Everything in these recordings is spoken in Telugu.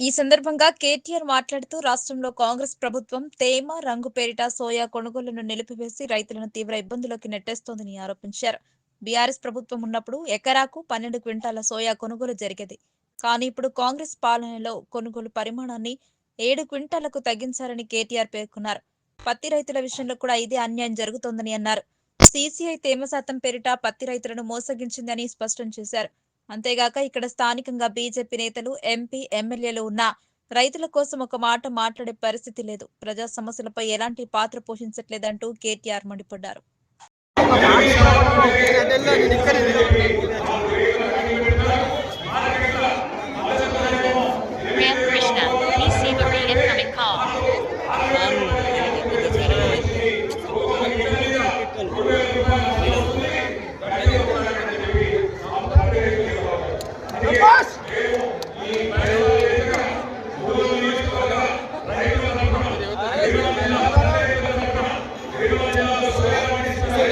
ఈ సందర్భంగా కేటీఆర్ మాట్లాడుతూ రాష్ట్రంలో కాంగ్రెస్ ప్రభుత్వం తేమ రంగు పేరిట సోయా కొనుగోలును నిలిపివేసి రైతులను తీవ్ర ఇబ్బందులోకి నెట్టేస్తోందని ఆరోపించారు. బీఆర్ఎస్ ప్రభుత్వం ఉన్నప్పుడు ఎకరాకు పన్నెండు క్వింటాల సోయా కొనుగోలు జరిగేది. కానీ ఇప్పుడు కాంగ్రెస్ పాలనలో కొనుగోలు పరిమాణాన్ని ఏడు క్వింటాలకు తగ్గించారని కేటీఆర్ పేర్కొన్నారు. పత్తి రైతుల విషయంలో కూడా ఇదే అన్యాయం జరుగుతోందని అన్నారు. సీసీఐ తేమ శాతం పేరిట పత్తి రైతులను మోసగించిందని స్పష్టం చేశారు. అంతేగాక ఇక్కడ స్థానికంగా బీజేపీ నేతలు ఎంపీ ఎమ్మెల్యేలు ఉన్నా రైతుల కోసం ఒక మాట మాట్లాడే పరిస్థితి లేదు. ప్రజా సమస్యలపై ఎలాంటి పాత్ర పోషించట్లేదంటూ కేటీఆర్ మండిపడ్డారు.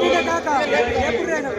ठीक है काका जयपुर रहना